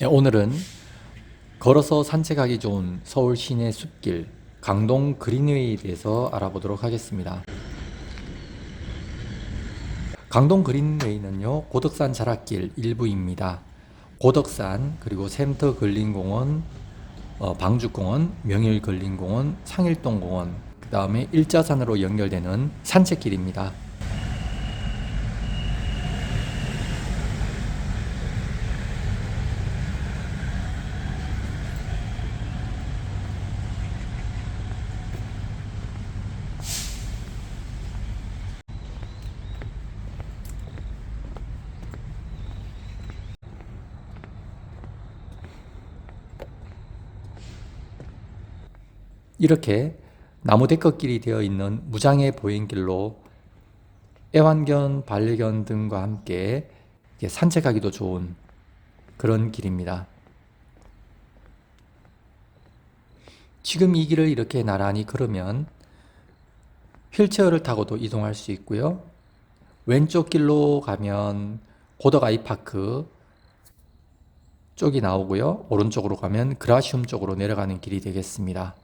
네, 오늘은 걸어서 산책하기 좋은 서울 시내 숲길 강동 그린웨이에 대해서 알아보도록 하겠습니다. 강동 그린웨이는요 고덕산 자락길 일부입니다. 고덕산 그리고 샘터 근린공원, 어, 방주공원, 명일 근린공원, 상일동공원 그 다음에 일자산으로 연결되는 산책길입니다. 이렇게 나무 데크길이 되어 있는 무장의 보행길로 애완견, 반려견 등과 함께 산책하기도 좋은 그런 길입니다. 지금 이 길을 이렇게 나란히 걸으면 휠체어를 타고도 이동할 수 있고요. 왼쪽 길로 가면 고덕 아이 파크 쪽이 나오고요. 오른쪽으로 가면 그라시움 쪽으로 내려가는 길이 되겠습니다.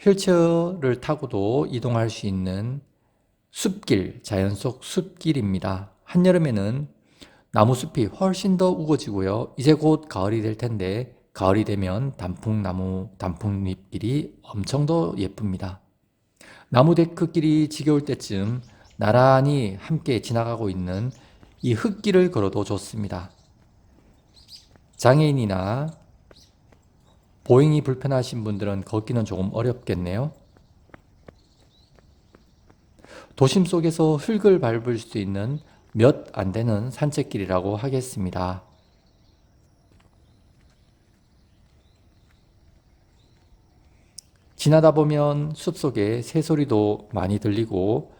휠체어를 타고도 이동할 수 있는 숲길, 자연 속 숲길입니다. 한여름에는 나무 숲이 훨씬 더 우거지고요. 이제 곧 가을이 될 텐데 가을이 되면 단풍나무, 단풍잎길이 엄청 더 예쁩니다. 나무 데크길이 지겨울 때쯤 나란히 함께 지나가고 있는 이 흙길을 걸어도 좋습니다. 장애인이나 보행이 불편하신 분들은 걷기는 조금 어렵겠네요. 도심 속에서 흙을 밟을 수 있는 몇 안 되는 산책길이라고 하겠습니다. 지나다 보면 숲속에 새소리도 많이 들리고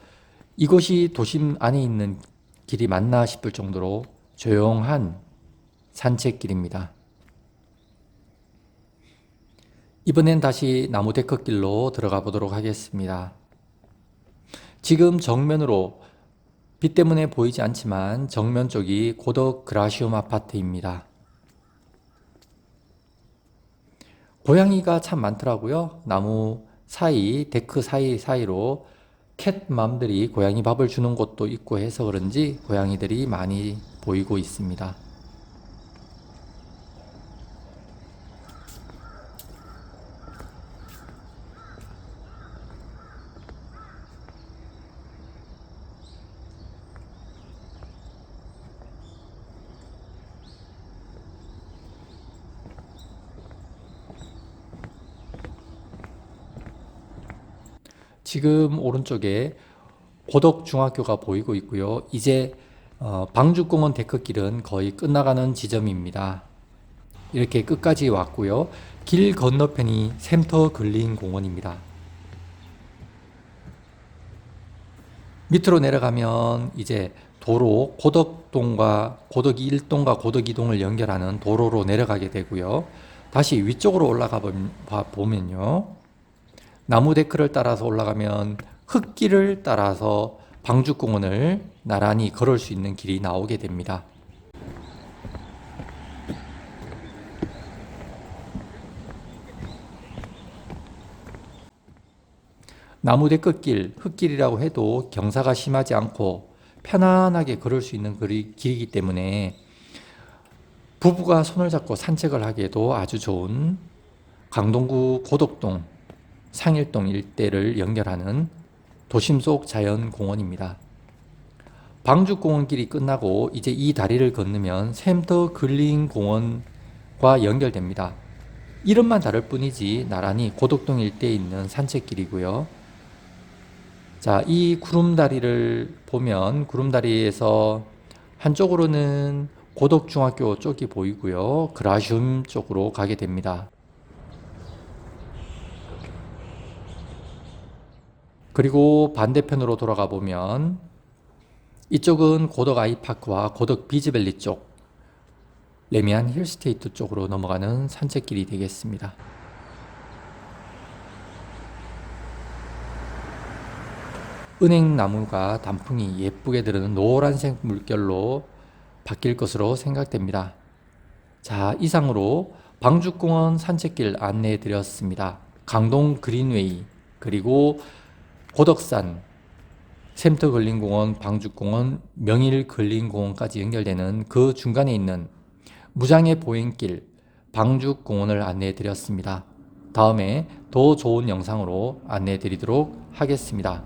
이곳이 도심 안에 있는 길이 맞나 싶을 정도로 조용한 산책길입니다. 이번엔 다시 나무 데크길로 들어가 보도록 하겠습니다. 지금 정면으로 빛 때문에 보이지 않지만 정면 쪽이 고덕 그라시움 아파트입니다. 고양이가 참 많더라고요. 나무 사이, 데크 사이 사이로 캣맘들이 고양이 밥을 주는 곳도 있고 해서 그런지 고양이들이 많이 보이고 있습니다. 지금 오른쪽에 고덕 중학교가 보이고 있고요. 이제 어, 방주공원 데크길은 거의 끝나가는 지점입니다. 이렇게 끝까지 왔고요. 길 건너편이 샘터 근린 공원입니다. 밑으로 내려가면 이제 도로 고덕동과 고덕 1동과 고덕 2동을 연결하는 도로로 내려가게 되고요. 다시 위쪽으로 올라가 보면요. 나무 데크를 따라서 올라가면 흙길을 따라서 방주공원을 나란히 걸을 수 있는 길이 나오게 됩니다. 나무 데크길, 흙길이라고 해도 경사가 심하지 않고 편안하게 걸을 수 있는 길이기 때문에 부부가 손을 잡고 산책을 하기에도 아주 좋은 강동구 고덕동 상일동 일대를 연결하는 도심 속 자연공원입니다. 방주공원길이 끝나고 이제 이 다리를 건너면 샘터 근린 공원과 연결됩니다. 이름만 다를 뿐이지 나란히 고덕동 일대에 있는 산책길이고요. 자, 이 구름다리를 보면 구름다리에서 한쪽으로는 고덕중학교 쪽이 보이고요. 그라슘 쪽으로 가게 됩니다. 그리고 반대편으로 돌아가 보면 이쪽은 고덕 아이파크와 고덕 비즈밸리 쪽 레미안 힐스테이트 쪽으로 넘어가는 산책길이 되겠습니다. 은행나무가 단풍이 예쁘게 들어는 노란색 물결로 바뀔 것으로 생각됩니다. 자, 이상으로 방죽공원 산책길 안내해 드렸습니다. 강동 그린웨이, 그리고 고덕산, 샘터 걸린공원, 방죽공원, 명일 걸린공원까지 연결되는 그 중간에 있는 무장의 보행길, 방죽공원을 안내해 드렸습니다. 다음에 더 좋은 영상으로 안내해 드리도록 하겠습니다.